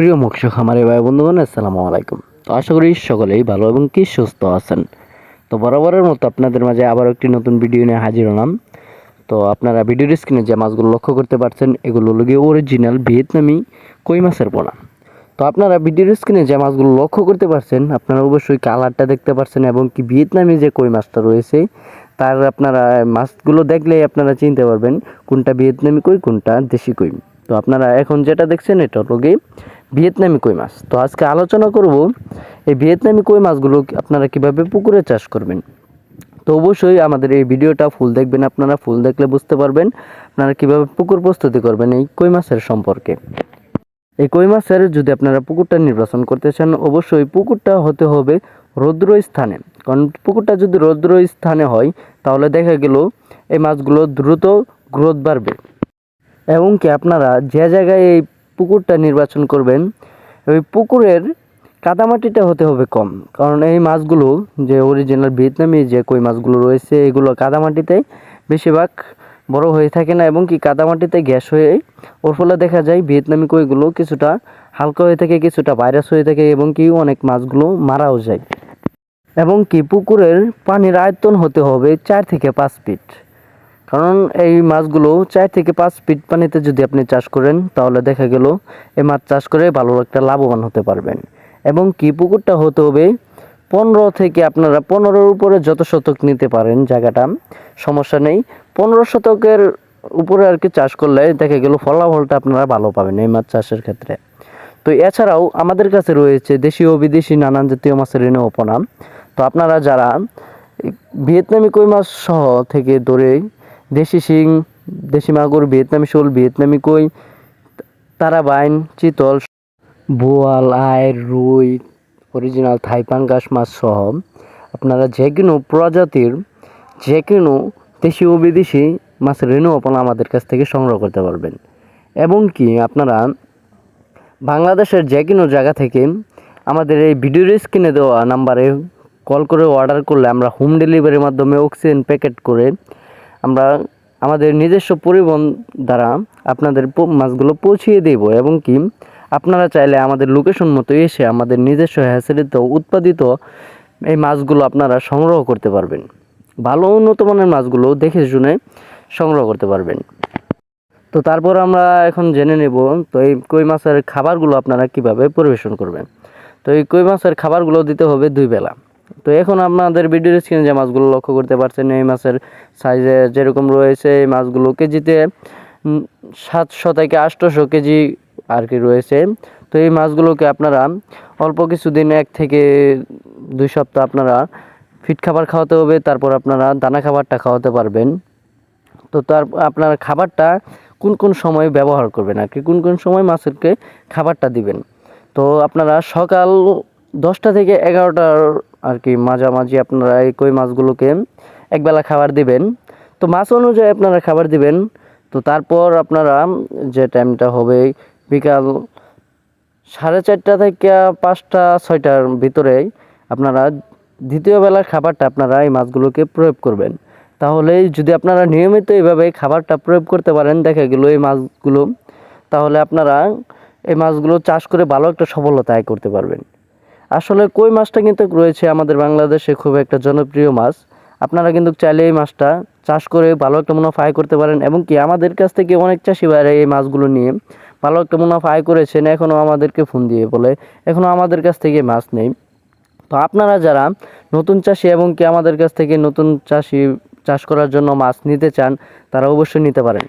প্রিয় মৎস্য খামারি ভাই বন্ধুগণ, আসসালামু আলাইকুম। তো আশা করি সকলেই ভালো এবং কি সুস্থ আছেন। তো বরাবরের মতো আপনাদের মাঝে আবার একটি নতুন ভিডিও নিয়ে হাজির হলাম। তো আপনারা ভিডিওর স্ক্রিনে যে মাছগুলো লক্ষ্য করতে পারছেন, এগুলো হলো গিয়ে অরিজিনাল ভিয়েতনামি কই মাছের পোনা। তো আপনারা ভিডিওর স্ক্রিনে যে মাছগুলো লক্ষ্য করতে পারছেন, আপনারা অবশ্যই কালারটা দেখতে পারছেন এবং কি ভিয়েতনামি যে কই মাছটা রয়েছে, তার আপনারা মাছগুলো দেখলেই আপনারা চিনতে পারবেন, কোনটা ভিয়েতনামি কই, কোনটা দেশি কই। তো আপনারা এখন যেটা দেখছেন, এটা হলো গিয়ে ভিয়েতনামি কই মাছ। তো আজকে আলোচনা করব এই ভিয়েতনামি কই মাছগুলো আপনারা কীভাবে পুকুরে চাষ করবেন। তো অবশ্যই আমাদের এই ভিডিওটা ফুল দেখবেন আপনারা, ফুল দেখলে বুঝতে পারবেন আপনারা কীভাবে পুকুর প্রস্তুতি করবেন এই কই মাছের সম্পর্কে। এই কই মাছের যদি আপনারা পুকুরটা নির্বাচন করতে চান, অবশ্যই পুকুরটা হতে হবে রৌদ্র স্থানে কারণ পুকুরটা যদি রৌদ্র স্থানে হয়, তাহলে দেখা গেল এই মাছগুলো দ্রুত গ্রোথ বাড়বে। এবং কি আপনারা যে জায়গায় এই পুকুরটা নির্বাচন করবেন, ওই পুকুরের কাদামাটিটা হতে হবে কম। কারণ এই মাছগুলো যে অরিজিনাল ভিয়েতনামি যে কই মাছগুলো রয়েছে, এগুলো কাদামাটিতে বেশিরভাগ বড় হয়ে থাকে না এবং কি কাদামাটিতে গ্যাস হয়ে ওর ফলে দেখা যায় ভিয়েতনামি কইগুলো কিছুটা হালকা হয়ে থাকে, কিছুটা ভাইরাস হয়ে থাকে এবং কি অনেক মাছগুলো মারাও যায়। এবং কি পুকুরের পানির আয়তন হতে হবে চার থেকে পাঁচ ফিট কারণ এই মাছগুলো চার থেকে পাঁচ ফিট পানিতে যদি আপনি চাষ করেন, তাহলে দেখা গেল এই মাছ চাষ করে ভালো একটা লাভবান হতে পারবেন। এবং কি পুকুরটা হতে হবে, পনেরো থেকে আপনারা পনেরোর উপরে যত শতক নিতে পারেন জায়গাটা, সমস্যা নেই। পনেরো শতকের উপরে আর কি চাষ করলে দেখা গেল ফলাফলটা আপনারা ভালো পাবেন এই মাছ চাষের ক্ষেত্রে। তো এছাড়াও আমাদের কাছে রয়েছে দেশি ও বিদেশি নানান জাতীয় মাছের ঋণ অপনা তো আপনারা যারা ভিয়েতনামি কই মাছ সহ থেকে ধরে দেশি শিং, দেশি মাগুর, ভিয়েতনামি শোল, ভিয়েতনামি কই, তারাবাইন, চিতল, বোয়াল আয় রুই, অরিজিনাল থাইপান থাইপাঙ্গাস মাছ সহ। আপনারা যে কোনো প্রজাতির, যে কোনো দেশি ও বিদেশি মাছের রেণু আপনা আমাদের কাছ থেকে সংগ্রহ করতে পারবেন। এবং কি আপনারা বাংলাদেশের যে কোনো জায়গা থেকে আমাদের এই ভিডিওর স্ক্রিনে দেওয়া নাম্বারে কল করে অর্ডার করলে আমরা হোম ডেলিভারির মাধ্যমে অক্সিজেন প্যাকেট করে আমরা আমাদের নিজস্ব পরিবহন দ্বারা আপনাদের মাছগুলো পৌঁছিয়ে দেব এবং কি আপনারা চাইলে আমাদের লোকেশন মতো এসে আমাদের নিজস্ব হ্যাসেলিত, উৎপাদিত এই মাছগুলো আপনারা সংগ্রহ করতে পারবেন। ভালো উন্নত মানের মাছগুলো দেখে শুনে সংগ্রহ করতে পারবেন। তো তারপর আমরা এখন জেনে নেব, তো এই কই মাছের খাবারগুলো আপনারা কীভাবে পরিবেশন করবেন? তো এই কই মাছের খাবারগুলো দিতে হবে দুই বেলা। তো এখন আপনাদের ভিডিওর স্ক্রিনে যে মাছগুলো লক্ষ্য করতে পারছেন, এই মাছের সাইজে যেরকম রয়েছে, এই মাছগুলো কেজিতে সাতশো থেকে আটশোশো কেজি আর কি রয়েছে। তো এই মাছগুলোকে আপনারা অল্প কিছুদিন, এক থেকে দুই সপ্তাহ আপনারা ফিট খাবার খাওয়াতে হবে, তারপর আপনারা দানা খাবারটা খাওয়াতে পারবেন। তো তার, আপনার খাবারটা কোন কোন সময় ব্যবহার করবেন আর কি, কোন কোন সময় মাছেরকে খাবারটা দিবেন। তো আপনারা সকাল দশটা থেকে এগারোটার আর কি মাঝামাঝি আপনারা এই কই মাছগুলোকে একবেলা খাবার দিবেন। তো মাছ অনুযায়ী আপনারা খাবার দিবেন। তো তারপর আপনারা যে টাইমটা হবে বিকাল সাড়ে চারটা থেকে পাঁচটা, ছয়টার ভিতরে আপনারা দ্বিতীয় বেলার খাবারটা আপনারা এই মাছগুলোকে প্রয়োগ করবেন। তাহলে যদি আপনারা নিয়মিত এইভাবে খাবারটা প্রয়োগ করতে পারেন, দেখা গেল এই মাছগুলো, তাহলে আপনারা এই মাছগুলো চাষ করে ভালো একটা সফলতা আয় করতে পারবেন। আসলে কই মাছটা কিন্তু রয়েছে আমাদের বাংলাদেশে খুব একটা জনপ্রিয় মাছ। আপনারা কিন্তু চাইলে এই মাছটা চাষ করে ভালো একটা মুনাফা আয় করতে পারেন এবং কি আমাদের কাছ থেকে অনেক চাষি ভাইরা এই মাছগুলো নিয়ে ভালো একটা মুনাফা আয় করেছেন এখনও আমাদেরকে ফোন দিয়ে বলে এখনও আমাদের কাছ থেকে মাছ নেই। তো আপনারা যারা নতুন চাষি এবং কি আমাদের কাছ থেকে নতুন চাষি চাষ করার জন্য মাছ নিতে চান, তারা অবশ্যই নিতে পারেন।